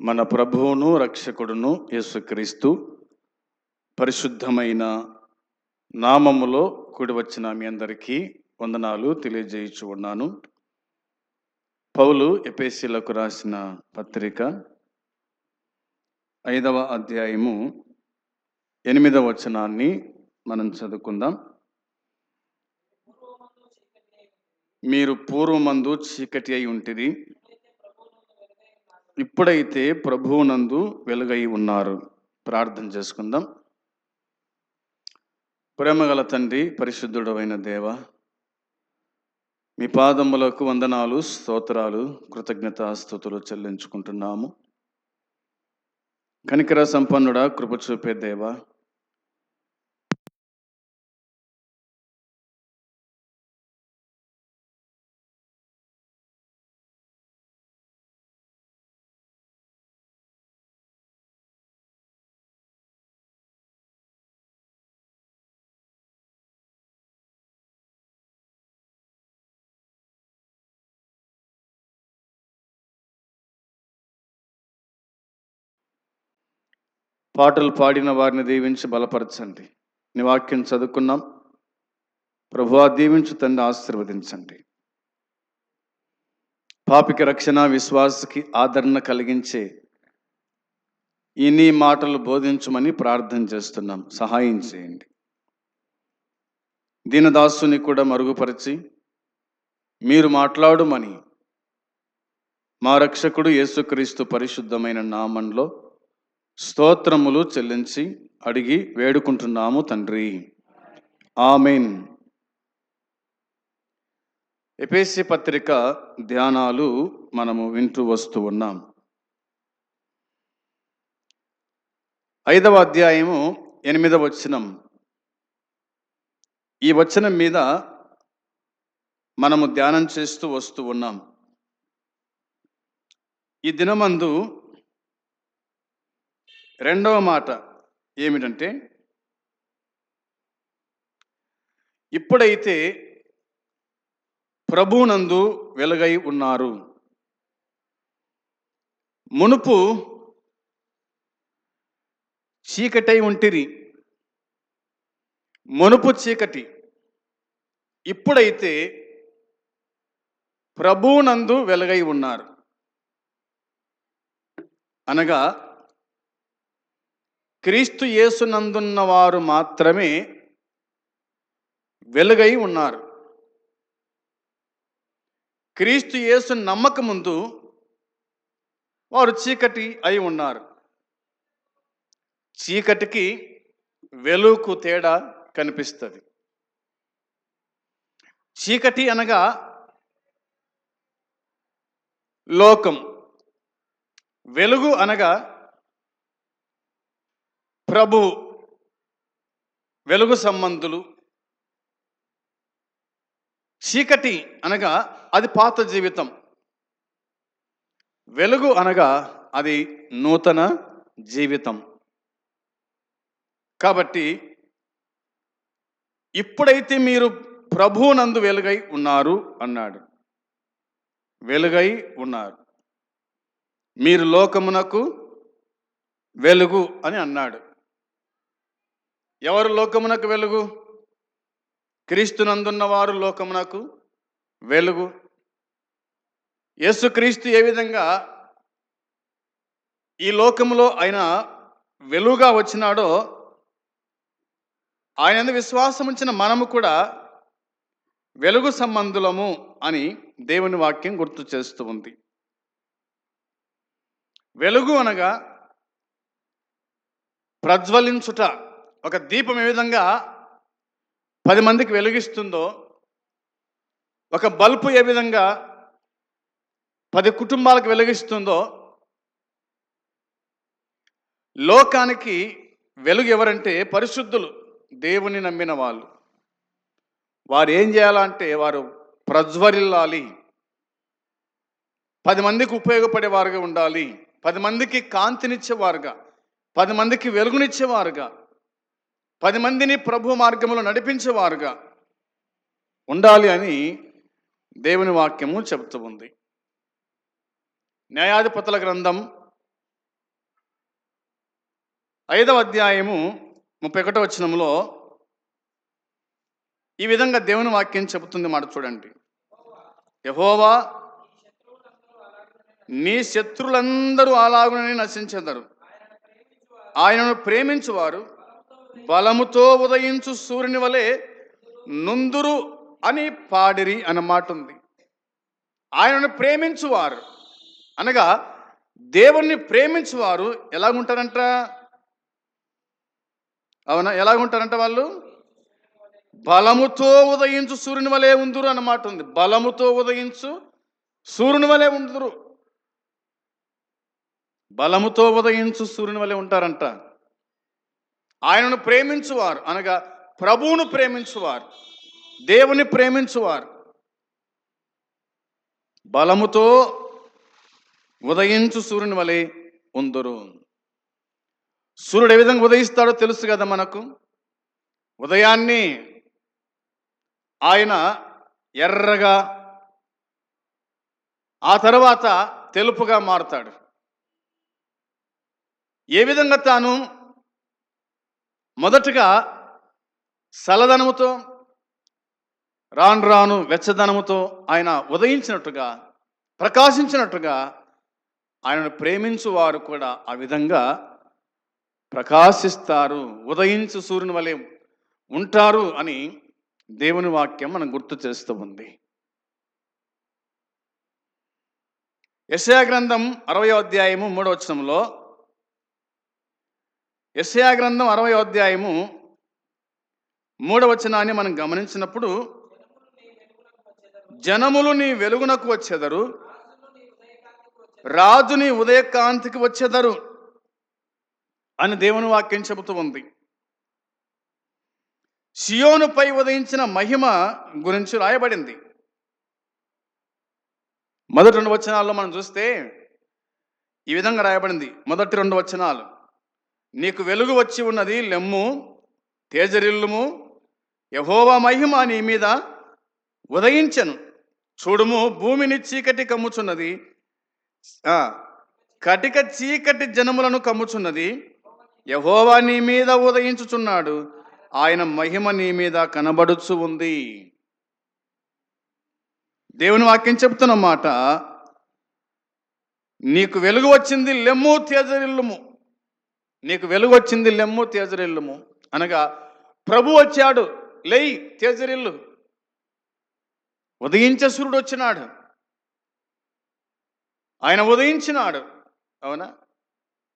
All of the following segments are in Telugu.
మన ప్రభువును రక్షకుడును యేసుక్రీస్తు పరిశుద్ధమైన నామములో కూడి వచ్చిన మీ అందరికీ వందనాలు తెలియజేయచ్చు ఉన్నాను. పౌలు ఎపేసీలకు రాసిన పత్రిక ఐదవ అధ్యాయము ఎనిమిదవ వచనాన్ని మనం చదువుకుందాం. మీరు పూర్వమందు చీకటి అయి ఉంటుంది ఇప్పుడైతే ప్రభువునందు వెలుగై ఉన్నారు. ప్రార్థన చేసుకుందాం. ప్రేమగల తండ్రి పరిశుద్ధుడు అయిన దేవ మీ పాదములకు వందనాలు స్తోత్రాలు కృతజ్ఞత స్థుతులు చెల్లించుకుంటున్నాము. కనికర సంపన్నుడా కృప చూపే దేవా పాటలు పాడిన వారిని దీవించి బలపరచండి. నీ వాక్యం చదువుకున్నాం. ప్రభువా దీవించు తండ్రి ఆశీర్వదించండి. పాపికి రక్షణ విశ్వాసకి ఆదరణ కలిగించే ఈ నీ మాటలు బోధించమని ప్రార్థన చేస్తున్నాం. సహాయం చేయండి. దీనదాసుని కూడా మరుగుపరిచి మీరు మాట్లాడుమని మా రక్షకుడు యేసుక్రీస్తు పరిశుద్ధమైన నామంలో స్తోత్రములు చెల్లించి అడిగి వేడుకుంటున్నాము తండ్రి. ఆమెన్. ఎపేసి పత్రిక ధ్యానాలు మనము వింటూ వస్తూ ఉన్నాం. ఐదవ అధ్యాయము ఎనిమిదవ వచనం. ఈ వచనం మీద మనము ధ్యానం చేస్తూ వస్తూ ఉన్నాం. ఈ దినమందు రెండవ మాట ఏమిటంటే ఇప్పుడైతే ప్రభునందు వెలుగై ఉన్నారు. మునుపు చీకటై ఉంటిరి. మునుపు చీకటి. ఇప్పుడైతే ప్రభునందు వెలుగై ఉన్నారు. అనగా క్రీస్తు యేసునందున్న వారు మాత్రమే వెలుగై ఉన్నారు. క్రీస్తు యేసు నమ్మక ముందు వారు చీకటి అయి ఉన్నారు. చీకటికి వెలుగుకు తేడా కనిపిస్తుంది. చీకటి అనగా లోకం. వెలుగు అనగా ప్రభు వెలుగు సంబంధులు. చీకటి అనగా అది పాత జీవితం. వెలుగు అనగా అది నూతన జీవితం. కాబట్టి ఇప్పుడైతే మీరు ప్రభువునందు వెలుగై ఉన్నారు అన్నాడు. వెలుగై ఉన్నారు. మీరు లోకమునకు వెలుగు అని అన్నాడు. ఎవరు లోకమునకు వెలుగు? క్రీస్తునందున్నవారు లోకమునకు వెలుగు. యేసుక్రీస్తు ఏ విధంగా ఈ లోకములో ఆయన వెలుగుగా వచ్చినాడో ఆయన విశ్వాసం ఉంచిన మనము కూడా వెలుగు సంబంధులము అని దేవుని వాక్యం గుర్తు చేస్తూ ఉంది. వెలుగు అనగా ప్రజ్వలించుట. ఒక దీపం ఏ విధంగా పది మందికి వెలిగిస్తుందో ఒక బల్బు ఏ విధంగా పది కుటుంబాలకు వెలిగిస్తుందో లోకానికి వెలుగు ఎవరంటే పరిశుద్ధులు దేవుని నమ్మిన వాళ్ళు. వారు ఏం చేయాలంటే వారు ప్రజ్వరిల్లాలి. పది మందికి ఉపయోగపడేవారుగా ఉండాలి. పది మందికి కాంతినిచ్చేవారుగా. పది మందికి వెలుగునిచ్చేవారుగా. పది మందిని ప్రభు మార్గంలో నడిపించేవారుగా ఉండాలి అని దేవుని వాక్యము చెబుతూ ఉంది. న్యాయాధిపతుల గ్రంథం ఐదవ అధ్యాయము ముప్పై ఒకటో వచనంలో ఈ విధంగా దేవుని వాక్యం చెబుతుంది మాట చూడండి. యహోవా నీ శత్రులందరూ అలాగునని నశించెదరు. ఆయనను ప్రేమించువారు. బలముతో ఉదయించు సూర్యుని వలె నుందురు అని పాడిరి అన్నమాట ఉంది ఆయనను ప్రేమించువారు. అనగా దేవుణ్ణి ప్రేమించువారు ఎలాగుంటారంట? అవునా? ఎలాగుంటారంట వాళ్ళు? బలముతో ఉదయించు సూర్యుని వలె ఉందురు అన్నమాట ఉంది బలముతో ఉదయించు సూర్యుని వలె ఉందురు. బలముతో ఉదయించు సూర్యుని వలె ఉంటారంట. ఆయనను ప్రేమించువారు అనగా ప్రభువును ప్రేమించువారు దేవుని ప్రేమించువారు. బలముతో ఉదయించు సూర్యుని వలె ఉందరు. సూర్యుడు ఏ విధంగా ఉదయిస్తాడో తెలుసు కదా మనకు? ఉదయాన్ని ఆయన ఎర్రగా ఆ తర్వాత తెలుపుగా మారుతాడు. ఏ విధంగా తాను మొదటగా సలదనముతో రాను రాను వెచ్చదనముతో ఆయన ఉదయించినట్టుగా ప్రకాశించినట్టుగా ఆయనను ప్రేమించు వారు కూడా ఆ విధంగా ప్రకాశిస్తారు. ఉదయించు సూర్యుని వలె ఉంటారు అని దేవుని వాక్యం మనం గుర్తు చేస్తూ ఉంది. యశయా గ్రంథం అరవై అధ్యాయము మూడవచనంలో యశయా గ్రంథం అరవై అధ్యాయము మూడవచనాన్ని మనం గమనించినప్పుడు జనములు నీ వెలుగునకు వచ్చెదరు రాజుని ఉదయకాంతికి వచ్చెదరు అని దేవుని వాక్యం చెబుతూ ఉంది. సియోనుపై ఉదయించిన మహిమ గురించి రాయబడింది. మొదటి రెండు వచనాల్లో మనం చూస్తే ఈ విధంగా రాయబడింది. మొదటి రెండు వచనాలు. నీకు వెలుగు వచ్చి ఉన్నది లెమ్ము తేజరిల్లుము. యహోవా మహిమ నీ మీద ఉదయించను. చూడుము భూమిని చీకటి కమ్ముచున్నది. కటిక చీకటి జనములను కమ్ముచున్నది. యహోవా నీ మీద ఉదయించుచున్నాడు. ఆయన మహిమ నీ మీద కనబడుచు ఉంది. దేవుని వాక్యం చెప్తున్న మాట నీకు వెలుగు వచ్చింది లెమ్ము తేజరిల్లుము. నీకు వెలుగొచ్చింది లెమ్ము తేజరిల్లుము. అనగా ప్రభు వచ్చాడు లేయి తేజరిల్లు. ఉదయించే సూర్యుడు వచ్చినాడు. ఆయన ఉదయించినాడు. అవునా?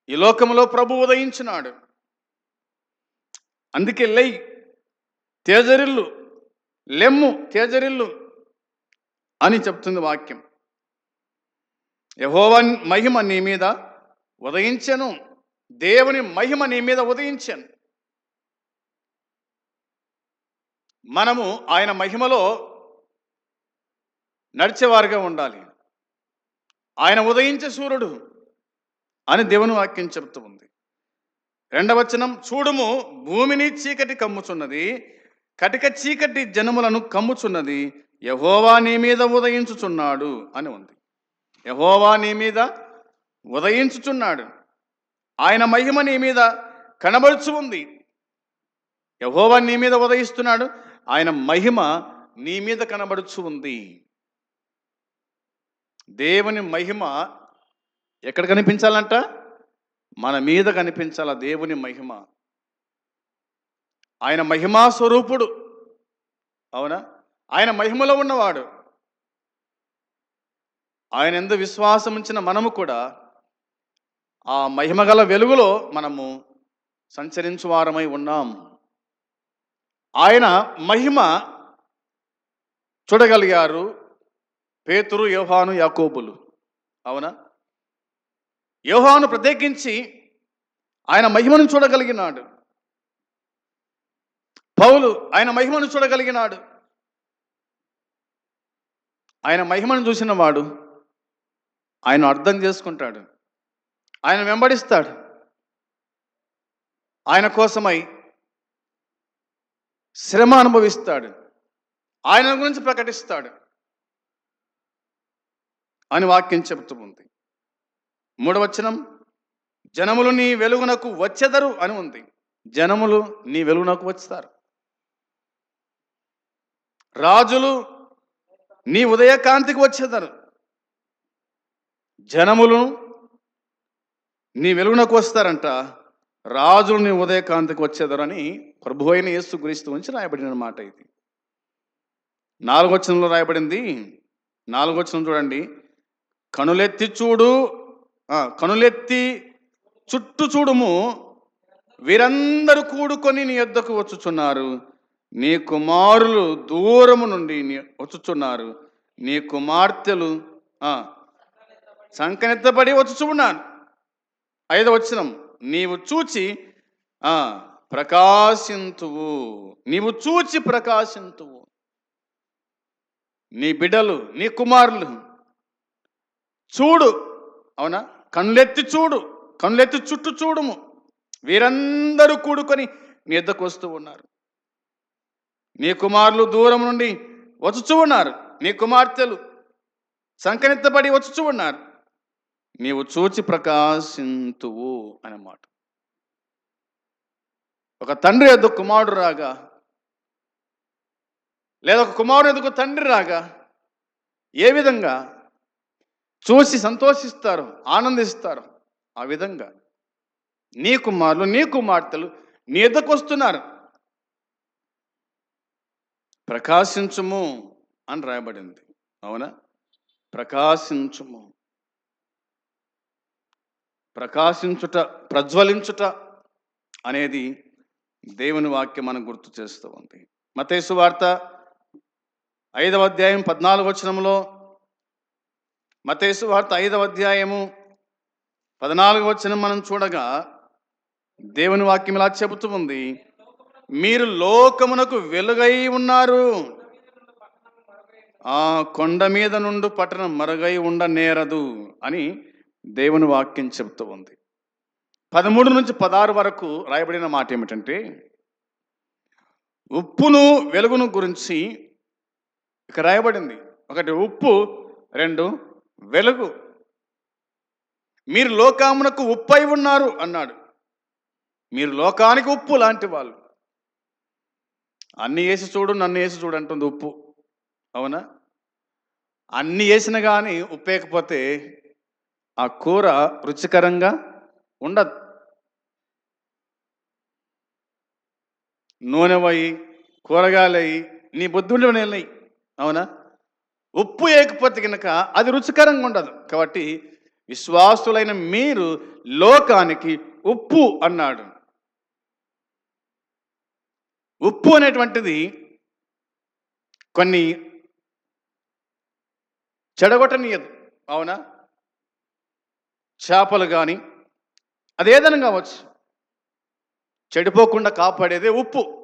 ఈ లోకంలో ప్రభు ఉదయించినాడు. అందుకే లై తేజరిల్లు లెమ్ము తేజరిల్లు అని చెప్తుంది వాక్యం. యహోవన్ మహిమ నీ మీద ఉదయించెను. దేవుని మహిమ నీ మీద ఉదయించాను. మనము ఆయన మహిమలో నడిచేవారుగా ఉండాలి. ఆయన ఉదయించే సూర్యుడు అని దేవుని వాక్యం చెబుతూ ఉంది. రెండవచనం చూడుము భూమిని చీకటి కమ్ముచున్నది కటిక చీకటి జనములను కమ్ముచున్నది యహోవా నీ మీద ఉదయించుచున్నాడు అని ఉంది. యహోవా నీ మీద ఉదయించుచున్నాడు. ఆయన మహిమ నీ మీద కనబరుచు ఉంది. యహోవా నీ మీద ఉదయిస్తున్నాడు. ఆయన మహిమ నీ మీద కనబడుచు ఉంది. దేవుని మహిమ ఎక్కడ కనిపించాలంట? మన మీద కనిపించాల దేవుని మహిమ. ఆయన మహిమా స్వరూపుడు. అవునా? ఆయన మహిమలో ఉన్నవాడు. ఆయన ఎందు విశ్వాసం ఉంచిన మనము కూడా ఆ మహిమగల వెలుగులో మనము సంచరించు వారమై ఉన్నాం. ఆయన మహిమ చూడగలిగారు పేతురు యోహాను యాకోబులు. అవునా? యోహాను ప్రత్యేకించి ఆయన మహిమను చూడగలిగినాడు. పౌలు ఆయన మహిమను చూడగలిగినాడు. ఆయన మహిమను చూసిన వాడు ఆయన అర్థం చేసుకుంటాడు. ఆయన వెంబడిస్తాడు. ఆయన కోసమై శ్రమ అనుభవిస్తాడు. ఆయన గురించి ప్రకటిస్తాడు. అని వాక్యం చెబుతూ ఉంది. మూడవచనం జనములు నీ వెలుగునకు వచ్చెదరు అని ఉంది. జనములు నీ వెలుగునకు వచ్చుతారు. రాజులు నీ ఉదయకాంతికి వచ్చేదారు. జనములు నీ వెలుగునకు వస్తారంట. రాజులు నీ ఉదయకాంతికి వచ్చేదరని ప్రభు అయిన యేసు గురిస్తూ నుంచి రాయబడిన మాట ఇది. నాలుగొచ్చనంలో రాయబడింది. నాలుగొచ్చనం చూడండి. కనులెత్తి చూడు కనులెత్తి చుట్టూ చూడుము. వీరందరూ కూడుకొని నీ యొద్దకు వచ్చుచున్నారు. నీ కుమారులు దూరము నుండి నీ- వచ్చుచున్నారు. నీ కుమార్తెలు ఆ, సంకనెత్తబడి వచ్చుచున్నారు ఐదవ వచనం. నీవు చూచి ప్రకాశింతువు. నీవు చూచి ప్రకాశింతువు. నీ బిడ్డలు నీ కుమారులు. చూడు. అవునా? కళ్ళెత్తి చూడు. కళ్ళెత్తి చుట్టూ చూడుము. వీరందరూ కూడుకొని నీ ఎద్దకు వస్తూ ఉన్నారు. నీ కుమారులు దూరం నుండి వచ్చుచూ ఉన్నారు. నీ కుమార్తెలు సంకనెత్తబడి వచ్చుచూ ఉన్నారు. నీవు చూచి ప్రకాశింతువు అన్నమాట. ఒక తండ్రి ఎదుగు కుమారుడు రాగా లేదా ఒక కుమారుడు ఎదుగు తండ్రి రాగా ఏ విధంగా? చూసి సంతోషిస్తారు ఆనందిస్తారు. ఆ విధంగా నీ కుమారులు నీ కుమార్తెలు నీ ఎద్దకు వస్తున్నారు. ప్రకాశించుము అని రాయబడింది. అవునా? ప్రకాశించుము. ప్రకాశించుట ప్రజ్వలించుట అనేది దేవుని వాక్యం మనం గుర్తు చేస్తూ ఉంది. మతేసు వార్త ఐదవ అధ్యాయం పద్నాలుగు వచనంలో మతేసు వార్త ఐదవ అధ్యాయము పద్నాలుగు వచనం మనం చూడగా దేవుని వాక్యం ఇలా చెబుతూ ఉంది. మీరు లోకమునకు వెలుగై ఉన్నారు. ఆ కొండ మీద నుండి పట్టణం మరుగై ఉండ నేరదు అని దేవుని వాక్యం చెబుతూ ఉంది. పదమూడు నుంచి పదహారు వరకు రాయబడిన మాట ఏమిటంటే ఉప్పును వెలుగును గురించి ఇక రాయబడింది. ఒకటి ఉప్పు రెండు వెలుగు. మీరు లోకామునకు ఉప్పై ఉన్నారు అన్నాడు. మీరు లోకానికి ఉప్పు లాంటి వాళ్ళు. అన్ని వేసి చూడు నన్ను వేసి చూడు అంటుంది ఉప్పు. అవునా? అన్ని వేసిన కానీ ఉప్పేకపోతే ఆ కూర రుచికరంగా ఉండదు. నూనె కూరగాయలయ్యి కూరగాయలు నీ బుద్ధుండి వెళ్ళయి అవునా? ఉప్పు వేయకపోతే కనుక అది రుచికరంగా ఉండదు. కాబట్టి విశ్వాసులైన మీరు లోకానికి ఉప్పు అన్నాడు. ఉప్పు అనేటువంటిది కొన్ని చెడగొట్టనీయదు. అవునా? చేపలు కానీ అదేదైనా కావచ్చు. చెడిపోకుండా కాపాడేదే ఉప్పు.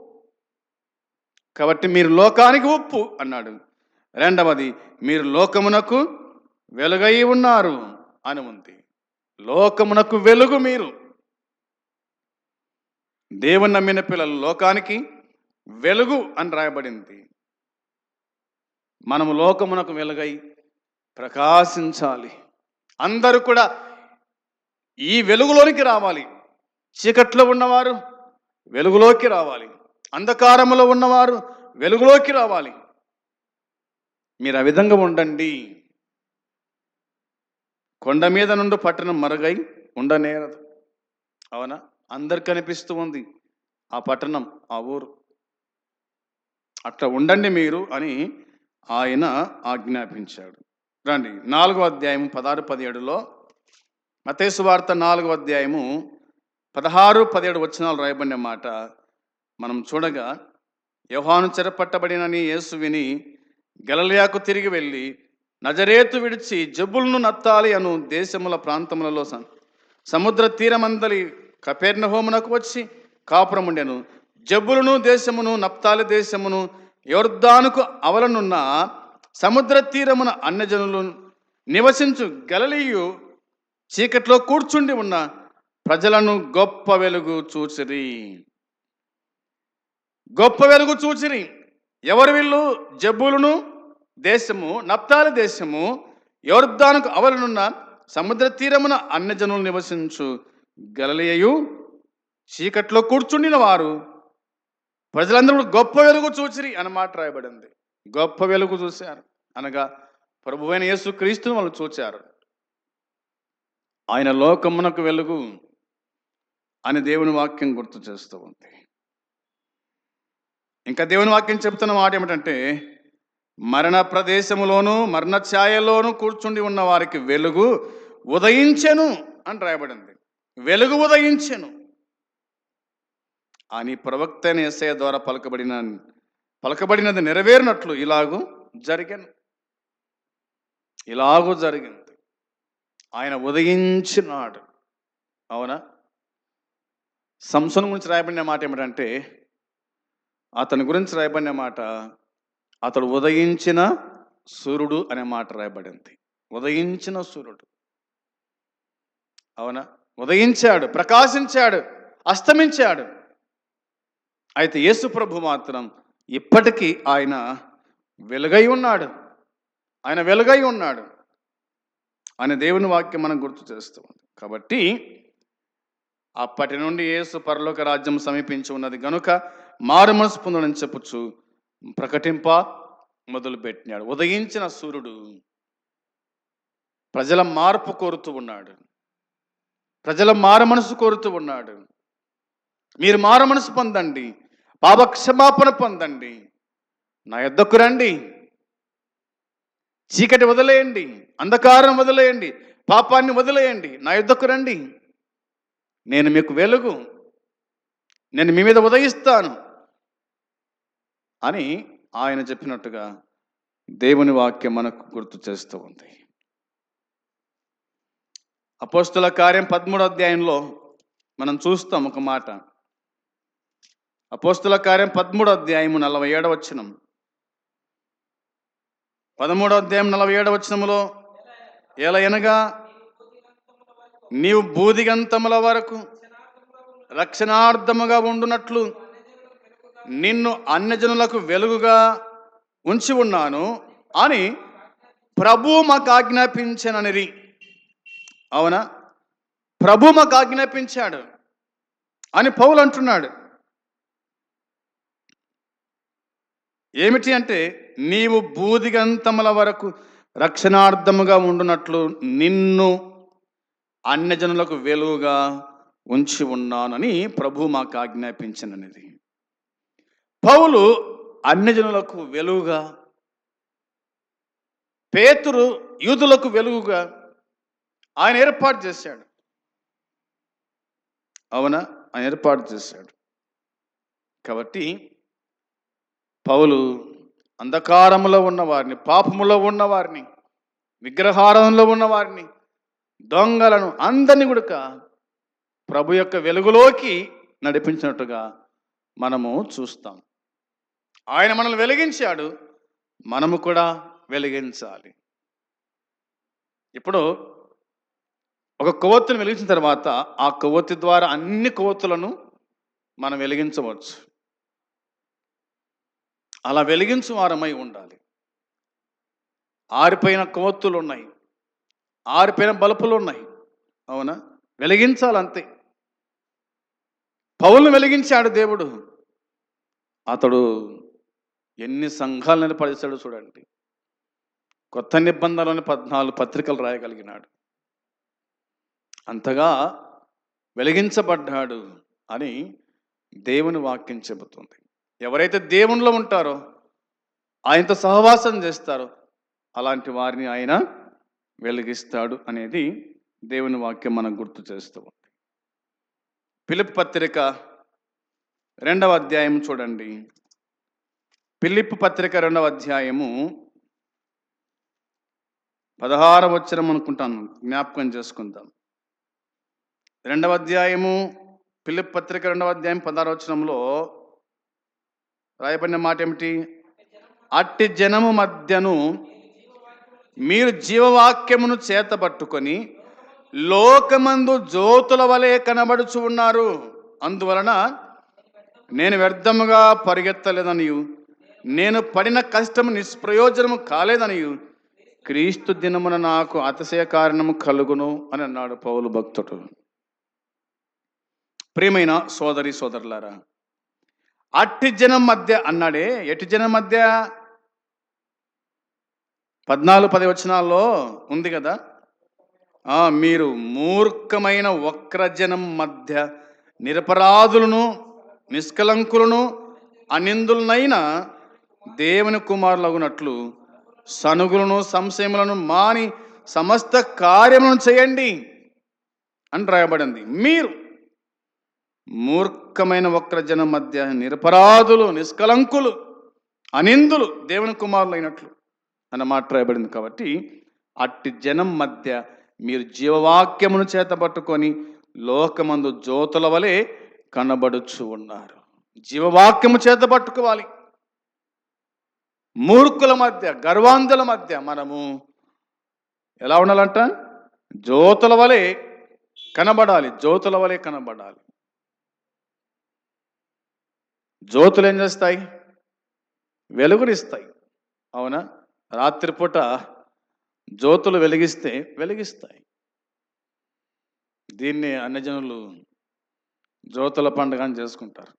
కాబట్టి మీరు లోకానికి ఉప్పు అన్నాడు. రెండవది మీరు లోకమునకు వెలుగై ఉన్నారు అని ఉంది. లోకమునకు వెలుగు మీరు. దేవుని నమ్మిన పిల్లలు లోకానికి వెలుగు అని రాయబడింది. మనము లోకమునకు వెలుగై ప్రకాశించాలి. అందరూ కూడా ఈ వెలుగులోనికి రావాలి. చీకట్లో ఉన్నవారు వెలుగులోకి రావాలి. అంధకారములో ఉన్నవారు వెలుగులోకి రావాలి. మీరు ఆ విధంగా ఉండండి. కొండ మీద నుండి పట్టణం మరుగై ఉండనేరదు. అవునా? అందరు కనిపిస్తూ ఉంది. ఆ పట్టణం ఆ ఊరు. అట్లా ఉండండి మీరు అని ఆయన ఆజ్ఞాపించాడు. రండి నాలుగో అధ్యాయం పదహారు పదిహేడులో మతేసు వార్త నాలుగో అధ్యాయము పదహారు పదిహేడు వచనాలు రాయబడిన మాట మనం చూడగా యోహాను చెరపట్టబడినని యేసు విని గలలియాకు తిరిగి వెళ్ళి నజరేతు విడిచి జబ్బులను నత్తాలి అను దేశముల ప్రాంతములలో స- సముద్ర తీరమందలి కపెర్నహోమునకు వచ్చి కాపురముండెను. జబ్బులను దేశమును నప్తాలి దేశమును యోర్ధానుకు అవలనున్న సముద్ర తీరమున అన్నజనులు నివసించు గలలియు చీకట్లో కూర్చుండి ఉన్న ప్రజలను గొప్ప వెలుగు చూచిరి. గొప్ప వెలుగు చూచిరి. ఎవరు వీళ్ళు? జబ్బులను దేశము నప్తాలి దేశము యోర్ధానుకు అవలనున్న సముద్ర తీరమున అన్యజనులు నివసించు గలలియయు చీకట్లో కూర్చుండిన వారు ప్రజలందరూ గొప్ప వెలుగు చూచిరి అన్నమాట రాయబడింది. గొప్ప వెలుగు చూశారు. అనగా ప్రభువైన యేసు క్రీస్తుని వాళ్ళు చూచారు. ఆయన లోకమునకు వెలుగు అని దేవుని వాక్యం గుర్తు చేస్తూ ఉంది. ఇంకా దేవుని వాక్యం చెప్తున్న మాట ఏమిటంటే మరణ ప్రదేశములోను మరణ ఛాయలోను కూర్చుండి ఉన్న వారికి వెలుగు ఉదయించెను అని రాయబడింది. వెలుగు ఉదయించెను. అని ప్రవక్త అయిన ఎస్ఐ ద్వారా పలకబడిన పలకబడినది నెరవేరినట్లు ఇలాగూ జరిగాను. ఇలాగూ జరిగింది ఆయన ఉదయించినాడు అవునా? సంసోను గురించి రాయబడిన మాట ఏమిటంటే అతని గురించి రాయబడిన మాట అతడు ఉదయించిన సూర్యుడు అనే మాట రాయబడింది. ఉదయించిన సూర్యుడు. అవునా? ఉదయించాడు ప్రకాశించాడు అస్తమించాడు. అయితే యేసు ప్రభు మాత్రం ఇప్పటికీ ఆయన వెలుగై ఉన్నాడు. ఆయన వెలుగై ఉన్నాడు. అనే దేవుని వాక్యం మనం గుర్తు చేస్తూ ఉంది. కాబట్టి అప్పటి నుండి యేసు పరలోక రాజ్యం సమీపించి ఉన్నది గనుక మారు మనసు పొందడని చెప్పచ్చు ప్రకటింప మొదలుపెట్టినాడు. ఉదయించిన సూర్యుడు ప్రజల మార్పు కోరుతూ ఉన్నాడు. ప్రజల మారు మనసు కోరుతూ ఉన్నాడు. మీరు మారు మనసు పొందండి. పాపక్షమాపణ పొందండి. నా యొద్దకు రండి. చీకటి వదిలేయండి అంధకారం వదిలేయండి పాపాన్ని వదిలేయండి నా యుద్ధకు రండి. నేను మీకు వెలుగు నేను మీ మీద ఉదయిస్తాను అని ఆయన చెప్పినట్టుగా దేవుని వాక్యం మనకు గుర్తు చేస్తూ ఉంది. అపోస్తుల కార్యం పదమూడు అధ్యాయంలో మనం చూస్తాం ఒక మాట. అపోస్తుల కార్యం పదమూడు అధ్యాయము నలభై ఏడవ వచనం పదమూడో అధ్యాయం నలభై ఏడవ వచనములో ఎలా అనగా నీవు బూదిగంతముల వరకు రక్షణార్థముగా ఉండునట్లు నిన్ను అన్యజనులకు వెలుగుగా ఉంచి ఉన్నాను అని ప్రభు మాకు ఆజ్ఞాపించననిరి. అవునా? ప్రభు మాకు ఆజ్ఞాపించాడు అని పౌలు అంటున్నాడు. ఏమిటి అంటే నీవు బూదిగంతముల వరకు రక్షణార్థముగా ఉండునట్లు నిన్ను అన్యజనులకు వెలుగుగా ఉంచి ఉన్నానని ప్రభు మాకు ఆజ్ఞాపించినది పౌలు అన్యజనులకు వెలుగుగా పేతురు యూదులకు వెలుగుగా ఆయన ఏర్పాటు చేశాడు. అవునా? ఆయన ఏర్పాటు చేశాడు. కాబట్టి పౌలు అంధకారములో ఉన్న వారిని పాపములో ఉన్న వారిని విగ్రహారంలో ఉన్న వారిని దొంగలను అందరినీ కూడా ప్రభు యొక్క వెలుగులోకి నడిపించినట్టుగా మనము చూస్తాం. ఆయన మనల్ని వెలిగించాడు మనము కూడా వెలిగించాలి. ఇప్పుడు ఒక కొవ్వొత్తును వెలిగించిన తర్వాత ఆ కొవ్వొత్తి ద్వారా అన్ని కొవ్వొత్తులను మనం వెలిగించవచ్చు. అలా వెలిగించు వారమై ఉండాలి. ఆరిపోయిన కొవ్వొత్తులు ఉన్నాయి ఆరిపోయిన బలుపులు ఉన్నాయి అవునా? వెలిగించాలంతే. పౌలను వెలిగించాడు దేవుడు. అతడు ఎన్ని సంఘాలు ఏర్పరిచాడు చూడండి. కొత్త నిబంధనలోని పద్నాలుగు పత్రికలు రాయగలిగినాడు. అంతగా వెలిగించబడ్డాడు అని దేవుని వాక్యం చెబుతుంది. ఎవరైతే దేవునిలో ఉంటారో ఆయనతో సహవాసం చేస్తారో అలాంటి వారిని ఆయన వెలిగిస్తాడు అనేది దేవుని వాక్యం మనం గుర్తు చేస్తూ ఉంది. పిలిప్ పత్రిక రెండవ అధ్యాయం చూడండి. పిలిప్ పత్రిక రెండవ అధ్యాయము పదహార వచ్చరం అనుకుంటాను జ్ఞాపకం చేసుకుందాం. రెండవ అధ్యాయము పిలిప్ పత్రిక రెండవ అధ్యాయం పదహార వచనంలో రాయబడిన మాట ఏమిటి అట్టి జనము మధ్యను మీరు జీవవాక్యమును చేతబట్టుకొని లోకమందు జ్యోతుల వలె కనబడుచు ఉన్నారు. అందువలన నేను వ్యర్థముగా పరిగెత్తలేదనియు. నేను పడిన కష్టము నిష్ప్రయోజనము కాలేదనియు. క్రీస్తు దినమున నాకు అతిశయ కారణము కలుగును అని అన్నాడు పౌలు భక్తుడు. ప్రియమైన సోదరి సోదరులారా అట్టి జనం మధ్య అన్నాడే ఎట్టి జనం మధ్య? పద్నాలుగు పది వచనాల్లో ఉంది కదా? మీరు మూర్ఖమైన వక్రజనం మధ్య నిరపరాధులను నిష్కలంకులను అనిందులనైన దేవుని కుమారులగునట్లు సనుగులను సంశయములను మాని సమస్త కార్యములను చేయండి అని రాయబడింది. మీరు మూర్ఖమైన వక్రజనం మధ్య నిరపరాధులు నిష్కలంకులు అనిందులు దేవుని కుమారులు అయినట్లు అన్న మాట రాయబడింది కాబట్టి అట్టి జనం మధ్య మీరు జీవవాక్యమును చేతపట్టుకొని లోకమందు జ్యోతుల వలె కనబడుచు ఉన్నారు. జీవవాక్యము చేత పట్టుకోవాలి. మూర్ఖుల మధ్య గర్వాంధుల మధ్య మనము ఎలా ఉండాలంట? జ్యోతుల వలె కనబడాలి జ్యోతుల వలె కనబడాలి. జ్యోతులు ఏం చేస్తాయి? వెలుగునిస్తాయి. అవునా? రాత్రిపూట జ్యోతులు వెలిగిస్తే వెలిగిస్తాయి. దీన్ని అన్యజనులు జ్యోతుల పండుగ అని చేసుకుంటారు.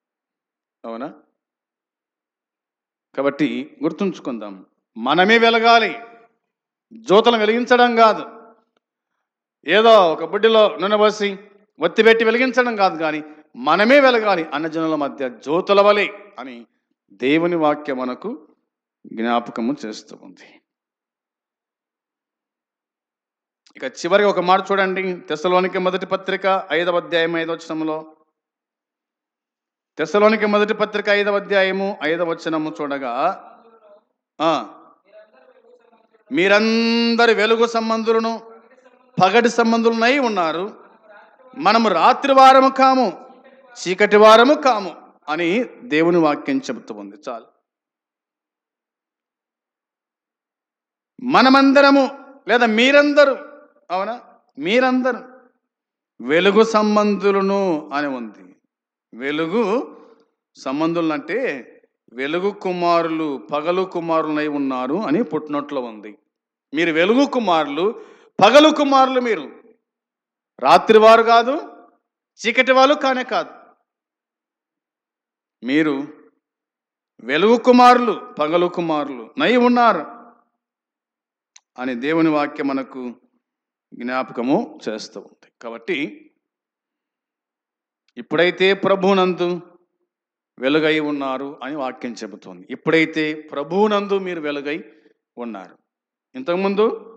అవునా? కాబట్టి గుర్తుంచుకుందాం. మనమే వెలగాలి. జ్యోతులను వెలిగించడం కాదు. ఏదో ఒక బుడ్డిలో నూనె పోసి ఒత్తి పెట్టి వెలిగించడం కాదు కానీ మనమే వెలగాలి అన్నజనుల మధ్య జ్యోతుల వలె అని దేవుని వాక్యం మనకు జ్ఞాపకము చేస్తూ ఉంది. ఇక చివరికి ఒక మాట చూడండి. తెసలోనికి మొదటి పత్రిక ఐదవ అధ్యాయం ఐదవ వచనములో. తెసలోనికి మొదటి పత్రిక ఐదవ అధ్యాయము ఐదవ వచనము చూడగా మీరందరి మీరందరు వెలుగు సంబంధులను పగటి సంబంధులనై ఉన్నారు. మనము రాత్రి వారము కాము. చీకటి వారము కాము అని దేవుని వాక్యం చెబుతూ ఉంది. చాలు. మనమందరము లేదా మీరందరూ అవునా? మీరందరూ వెలుగు సంబంధులను అని ఉంది. వెలుగు సంబంధులు అంటే వెలుగు కుమారులు పగలు కుమారులై ఉన్నారు అని పుట్టినట్లో ఉంది. మీరు వెలుగు కుమారులు పగలు కుమారులు మీరు. రాత్రి వారు కాదు చీకటి వాళ్ళు కానే కాదు. మీరు వెలుగు కుమారులు పగలు కుమారులు నై ఉన్నారు అని దేవుని వాక్యం మనకు జ్ఞాపకము చేస్తూ ఉంది. కాబట్టి ఇప్పుడైతే ప్రభునందు వెలుగై ఉన్నారు అని వాక్యం చెబుతోంది. ఇప్పుడైతే ప్రభునందు మీరు వెలుగై ఉన్నారు. ఇంతకుముందు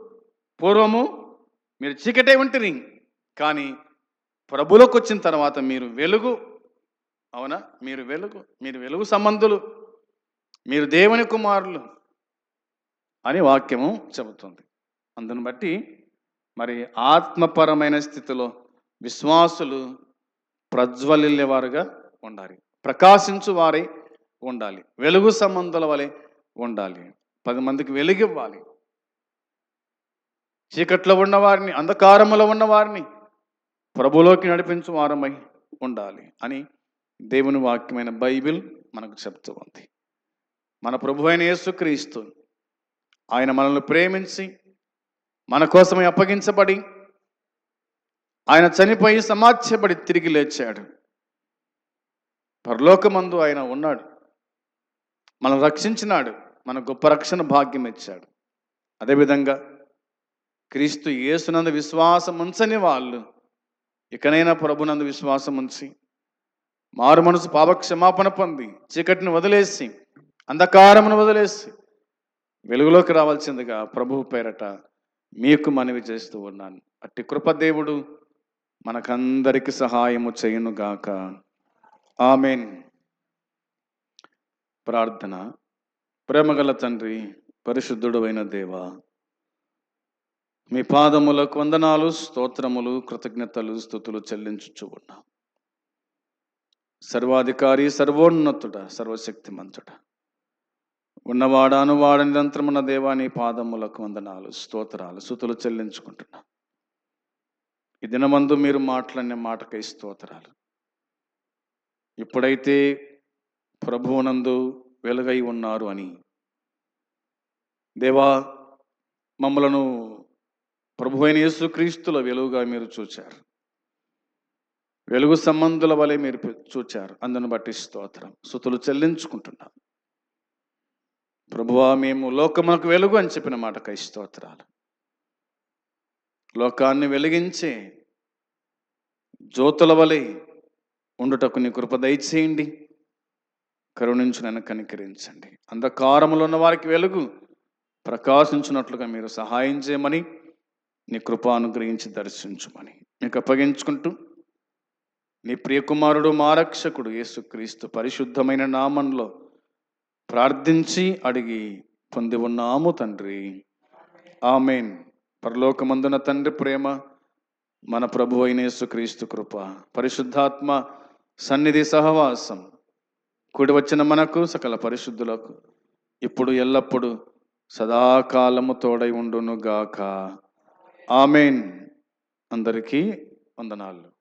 పూర్వము మీరు చీకటే ఉంటుంది కానీ ప్రభులోకి వచ్చిన తర్వాత మీరు వెలుగు అవునా? మీరు వెలుగు మీరు వెలుగు సంబంధులు. మీరు దేవుని కుమారులు అని వాక్యము చెబుతుంది. అందును బట్టి మరి ఆత్మపరమైన స్థితిలో విశ్వాసులు ప్రజ్వలిల్లేవారుగా ఉండాలి. ప్రకాశించు వారై ఉండాలి. వెలుగు సంబంధుల వలె ఉండాలి. పది మందికి వెలుగివ్వాలి. చీకట్లో ఉన్నవారిని అంధకారములో ఉన్నవారిని ప్రభులోకి నడిపించు వారమై ఉండాలి అని దేవుని వాక్యమైన బైబిల్ మనకు చెప్తూ ఉంది. మన ప్రభు అయిన యేసుక్రీస్తు ఆయన మనల్ని ప్రేమించి మన కోసమే అప్పగించబడి ఆయన చనిపోయి సమాధ్యపడి తిరిగి లేచాడు. పరలోకమందు ఆయన ఉన్నాడు. మనం రక్షించినాడు. మన గొప్ప రక్షణ భాగ్యం ఇచ్చాడు. అదేవిధంగా క్రీస్తు యేసునందు విశ్వాసం ఉంచని వాళ్ళు ఇకనైనా ప్రభునందు విశ్వాసం ఉంచి మారు మనసు పాపక్షమాపణ పొంది చీకటిని వదిలేసి అంధకారమును వదిలేసి వెలుగులోకి రావాల్సిందిగా ప్రభువు పేరట మీకు మనవి చేస్తూ ఉన్నాను. అట్టి కృపదేవుడు మనకందరికి సహాయము చేయునుగాక. ఆమెన్. ప్రార్థన. ప్రేమగల తండ్రి పరిశుద్ధుడు అయిన దేవ మీ పాదములకు వందనాలు స్తోత్రములు కృతజ్ఞతలు స్థుతులు చెల్లించుచు ఉన్నాం. సర్వాధికారి సర్వోన్నతుడ సర్వశక్తిమంతుడ. ఉన్నవాడాను వాడ నిరంతరమున్న దేవాని పాదములకు వందనాలు స్తోత్రాలు స్థుతులు చెల్లించుకుంటున్నా. ఈ దినమందు మీరు మాట్లాడిన మాటకై స్తోత్రాలు. ఇప్పుడైతే ప్రభువునందు వెలుగై ఉన్నారు అని. దేవా మమ్మలను ప్రభు అయిన యేసుక్రీస్తుల వెలుగుగా మీరు చూచారు. వెలుగు సంబంధుల వలె మీరు చూచారు. అందును బట్టి స్తోత్రం. సుతులు చెల్లించుకుంటున్నాం. ప్రభువా మేము లోకమునకు వెలుగు అని చెప్పిన మాటకై స్తోత్రాలు. లోకాన్ని వెలిగించే జ్యోతుల వలె ఉండుటకు నీ కృప దయచేయండి. కరుణించు నన్ను కనికరించండి. అంధకారములో ఉన్న వారికి వెలుగు ప్రకాశించినట్లుగా మీరు సహాయం చేయమని నీ కృప అనుగ్రహించి దర్శించుమని మీకు అప్పగించుకుంటూ నీ ప్రియకుమారుడు మా రక్షకుడు యేసుక్రీస్తు పరిశుద్ధమైన నామంలో ప్రార్థించి అడిగి పొంది ఉన్నాము తండ్రి. ఆమెన్. పరలోకమందున తండ్రి ప్రేమ మన ప్రభు అయిన యేసుక్రీస్తు కృప పరిశుద్ధాత్మ సన్నిధి సహవాసం కూడి వచ్చిన మనకు సకల పరిశుద్ధులకు ఇప్పుడు ఎల్లప్పుడు సదాకాలము తోడై ఉండును గాక ఆమెన్. అందరికీ వందనాలు.